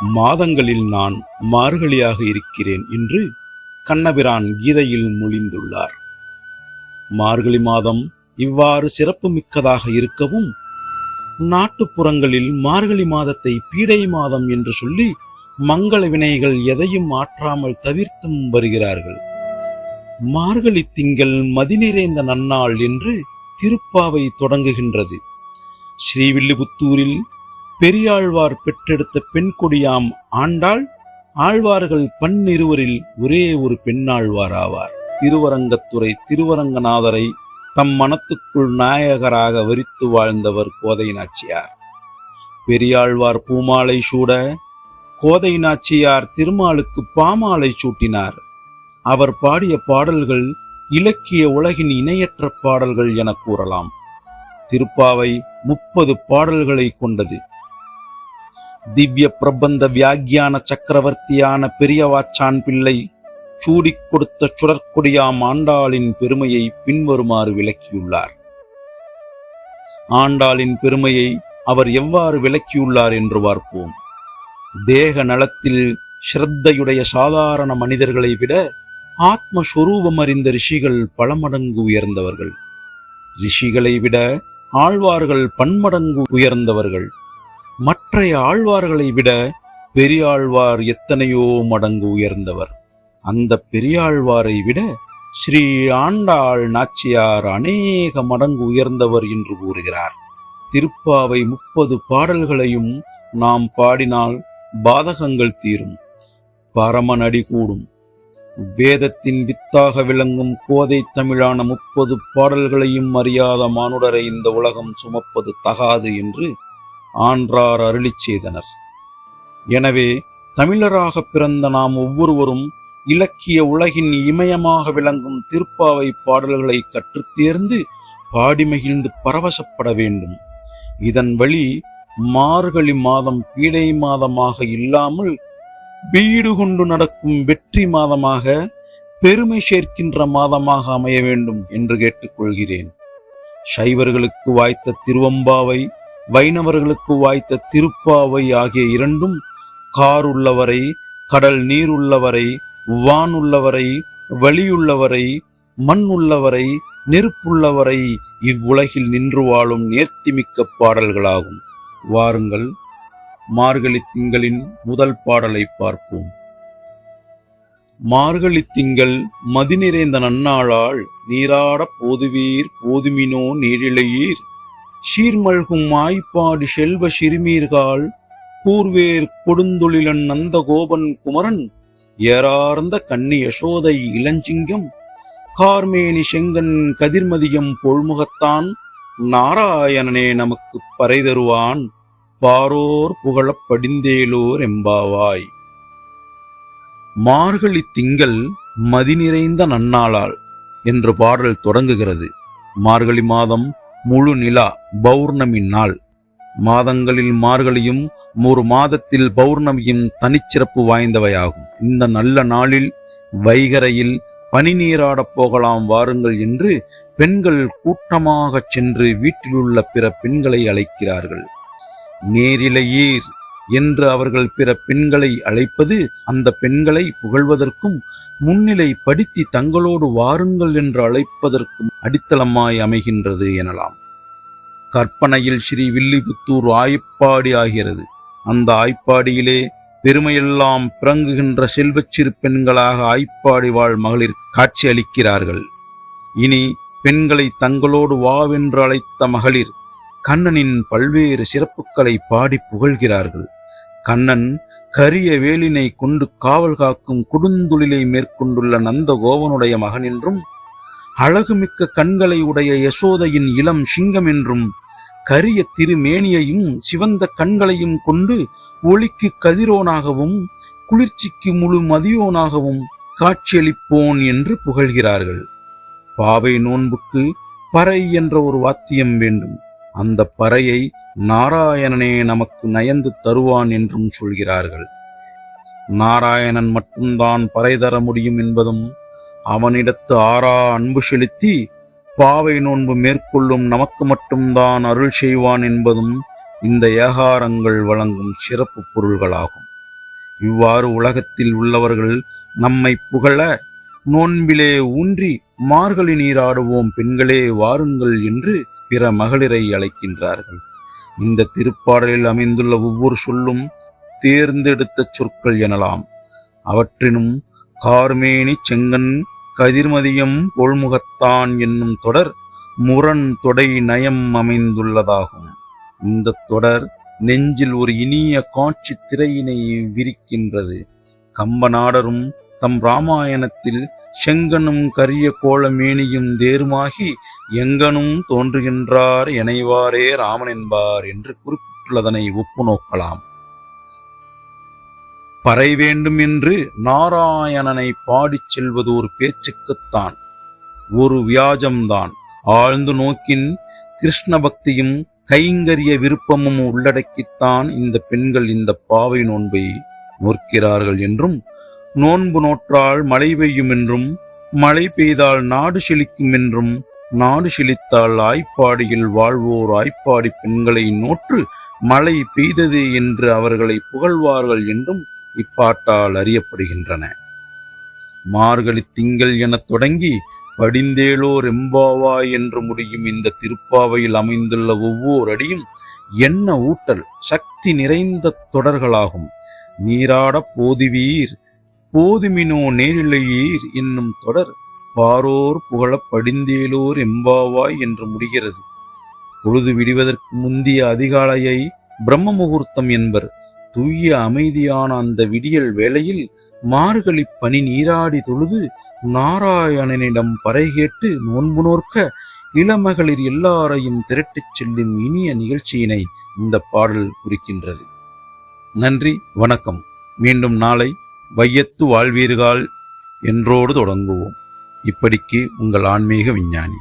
மாதங்களில் நான் மார்கழியாக இருக்கிறேன் என்று கண்ணபிரான் கீதையில் மொழிந்துள்ளார். மார்கழி மாதம் இவ்வாறு சிறப்பு மிக்கதாக இருக்கவும் நாட்டுப்புறங்களில் மார்கழி மாதத்தை பீடை மாதம் என்று சொல்லி மங்கள வினைகள் எதையும் ஆற்றாமல் தவிர்த்தும் வருகிறார்கள். மார்கழி திங்கள் மதி நிறைந்த நன்னாள் என்று திருப்பாவை தொடங்குகின்றது. ஸ்ரீவில்லிபுத்தூரில் பெரியாழ்வார் பெற்றெடுத்த பெண் கொடியாம் ஆண்டாள் ஆழ்வார்கள் பன்னிருவரில் ஒரே ஒரு பெண்ணாழ்வார் ஆவார் திருவரங்கத்துறை திருவரங்கநாதரை தம் மனத்துக்குள் நாயகராக வரித்து வாழ்ந்தவர் கோதை நாச்சியார். பெரியாழ்வார் பூமாலை சூட கோதை நாச்சியார் திருமாலுக்கு பாமாலை சூட்டினார். அவர் பாடிய பாடல்கள் இலக்கிய உலகின் இணையற்ற பாடல்கள் என கூறலாம். திருப்பாவை முப்பது பாடல்களை கொண்டது. திவ்ய பிரபந்த வியாக்கியான சக்கரவர்த்தியான பெரியவாச்சான் பிள்ளை சூடிக் கொடுத்த சுடற்கொடியாம் ஆண்டாளின் பெருமையை பின்வருமாறு விளக்கியுள்ளார். ஆண்டாளின் பெருமையை அவர் எவ்வாறு விளக்கியுள்ளார் என்று பார்ப்போம். தேக நலத்தில் ஸ்ரத்தையுடைய சாதாரண மனிதர்களை விட ஆத்மஸ்வரூபம் அறிந்த ரிஷிகள் பல மடங்கு உயர்ந்தவர்கள். ரிஷிகளை விட ஆழ்வார்கள் பன்மடங்கு உயர்ந்தவர்கள். மற்றைய ஆழ்வார்களை விட பெரியாழ்வார் எத்தனையோ மடங்கு உயர்ந்தவர். அந்த பெரியாழ்வாரை விட ஸ்ரீ ஆண்டாள் நாச்சியார் அநேக மடங்கு உயர்ந்தவர் என்று கூறுகிறார். திருப்பாவை முப்பது பாடல்களையும் நாம் பாடினால் பாதகங்கள் தீரும். பரமநடி கூடும். வேதத்தின் வித்தாக விளங்கும் கோதை தமிழான முப்பது பாடல்களையும் அறியாத மானுடரை இந்த உலகம் சுமப்பது தகாது என்று ஆன்றார் அருளி செய்தனர். எனவே தமிழராக பிறந்த நாம் ஒவ்வொருவரும் இலக்கிய உலகின் இமயமாக விளங்கும் திருப்பாவை பாடல்களை கற்றுத்தேர்ந்து பாடி மகிழ்ந்து பரவசப்பட வேண்டும். இதன் வழி மார்கழி மாதம் பீடை மாதமாக இல்லாமல் வீடு கொண்டு நடக்கும் வெற்றி மாதமாக பெருமை சேர்க்கின்ற மாதமாக அமைய வேண்டும் என்று கேட்டுக்கொள்கிறேன் சைவர்களுக்கு வாய்த்த திருவம்பாவை வைணவர்களுக்கு வாய்த்த திருப்பாவை ஆகிய இரண்டும் கார் உள்ளவரை கடல் நீர் உள்ளவரை வான் உள்ளவரை வழியுள்ளவரை மண் உள்ளவரை நெருப்புள்ளவரை இவ்வுலகில் நின்று வாழும் நேர்த்திமிக்க பாடல்களாகும். வாருங்கள் மார்கழி திங்களின் முதல் பாடலை பார்ப்போம். மார்கழி திங்கள் மதி நிறைந்த நன்னாளால் நீராட போதுவீர் போதுமினோ நீரிழையீர். சீர்மல்கும் மாய்ப்பாடி செல்வ சிறுமீர்கால் கூர்வேர் கொடுந்தொழிலன் நந்த கோபன் குமரன் ஏறார்ந்த கன்னி யசோதை இளஞ்சிங்கம் கார்மேனி செங்கன் கதிர்மதியம் பொல்முகத்தான் நாராயணனே நமக்கு பறை தருவான் பாரோர் புகழப் படிந்தேலோர் எம்பாவாய். மார்கழி திங்கள் மதி நிறைந்த நன்னாளால் என்று பாடல் தொடங்குகிறது. மார்கழி மாதம் முழு நிலா பௌர்ணமி நாள். மாதங்களில் மார்கழியும் ஒரு மாதத்தில் பௌர்ணமியும் தனிச்சிறப்பு வாய்ந்தவையாகும். இந்த நல்ல நாளில் வைகரையில் பனி நீராடப் போகலாம் வாருங்கள் என்று பெண்கள் கூட்டமாகச் சென்று வீட்டிலுள்ள பிற பெண்களை அழைக்கிறார்கள். நேரிலையீர் என்று அவர்கள் பிற பெண்களை அழைப்பது அந்த பெண்களை புகழ்வதற்கும் முன்னிலை படுத்தி தங்களோடு வாருங்கள் என்று அழைப்பதற்கும் அடித்தளமாய் அமைகின்றது எனலாம். கற்பனையில் ஸ்ரீ வில்லிபுத்தூர் ஆய்ப்பாடி ஆகிறது. அந்த ஆய்ப்பாடியிலே பெருமையெல்லாம் பிறங்குகின்ற செல்வச் சிறு பெண்களாக ஆய்ப்பாடி வாழ் மகளிர் காட்சி அளிக்கிறார்கள். இனி பெண்களை தங்களோடு வாவென்று அழைத்த மகளிர் கண்ணனின் பல்வேறு சிறப்புகளை பாடி புகழ்கிறார்கள். கண்ணன் கரிய வேலினை கொண்டு காவல் காக்கும் குடுந்துளிலை மேற்கொண்டுள்ள நந்தகோவனுடைய மகன் என்றும் அழகுமிக்க கண்களை உடைய யசோதையின் இளம் சிங்கம் என்றும் கரிய திருமேனியையும் சிவந்த கண்களையும் கொண்டு ஒளிக்கு கதிரோனாகவும் குளிர்ச்சிக்கு முழு மதியோனாகவும் காட்சியளிப்போன் என்று புகழ்கிறார்கள். பாவை நோன்புக்கு பறை என்ற ஒரு வாத்தியம் வேண்டும். அந்த பறையை நாராயணனே நமக்கு நயந்து தருவான் என்றும் சொல்கிறார்கள். நாராயணன் மட்டும்தான் பறை தர முடியும் என்பதும் அவனிடத்து ஆறா அன்பு செலுத்தி பாவை நோன்பு மேற்கொள்ளும் நமக்கு மட்டும்தான் அருள் செய்வான் என்பதும் இந்த ஏகாரங்கள் வழங்கும் சிறப்பு பொருள்களாகும். இவ்வாறு உலகத்தில் உள்ளவர்கள் நம்மை புகழ நோன்பிலே ஊன்றி மார்கழி நீராடுவோம் பெண்களே வாருங்கள் என்று பிற மகளிரை அழைக்கின்றார்கள். இந்த திருப்பாடலில் அமைந்துள்ள ஒவ்வொரு சொல்லும் தேர்ந்தெடுத்த சொற்கள் எனலாம். அவற்றினும் கார்மேனி செங்கன் கதிர்மதியம் கொள்முகத்தான் என்னும் தொடர் முரண் தொடை நயம் அமைந்துள்ளதாகும். இந்த தொடர் நெஞ்சில் ஒரு இனிய காட்சி திரையினை விரிக்கின்றது. கம்பநாடரும் தம் ராமாயணத்தில் செங்கனும் கரிய கோலமேனியும் தேருமாகி எங்கனும் தோன்றுகின்றார் இணைவாரே ராமன் என்பார் என்று குறிப்பிட்டுள்ளதனை ஒப்பு நோக்கலாம். பறை வேண்டும் என்று நாராயணனை பாடிச் செல்வது ஒரு பேச்சுக்குத்தான் ஒரு வியாஜம்தான். ஆழ்ந்து நோக்கின் கிருஷ்ண பக்தியும் கைங்கரிய விருப்பமும் உள்ளடக்கித்தான் இந்த பெண்கள் இந்த பாவை நோன்பை நோக்கிறார்கள் என்றும் நோன்பு நோற்றால் மழை பெய்யும் என்றும் மழை பெய்தால் நாடு செழிக்கும் என்றும் நாடு செழித்தால் ஆய்ப்பாடியில் வாழ்வோர் ஆய்ப்பாடி பெண்களை நோற்று மழை பெய்தது என்று அவர்களை புகழ்வார்கள் என்றும் இப்பாட்டால் அறியப்படுகின்றன. மார்கழி திங்கள் எனத் தொடங்கி படிந்தேலோர் எம்பாவாய் என்று முடியும் இந்த திருப்பாவையில் அமைந்துள்ள ஒவ்வொரு அடியும் என்ன ஊட்டல் சக்தி நிறைந்த தொடர்களாகும். நீராட போதுவீர் போதுமினோ நேரிழையீர் என்னும் தொடர் பாரோர் புகழப் படிந்தேலோர் எம்பாவாய் என்று முடிகிறது. பொழுது விடுவதற்கு முந்திய அதிகாலையை பிரம்ம முகூர்த்தம் என்பர். தூய அமைதியான அந்த விடியல் வேளையில் மார்கழி பனி நீராடி தொழுது நாராயணனிடம் பறை கேட்டு நோன்பு நோற்க இளமகளிர் எல்லாரையும் திரட்டிச் செல்லும் இனிய நிகழ்ச்சியினை இந்த பாடல் குறிக்கின்றது. நன்றி வணக்கம். மீண்டும் நாளை வையத்து வாழ்வீர்கள் என்றோடு தொடங்குவோம். இப்படிக்கு உங்கள் ஆன்மீக விஞ்ஞானி.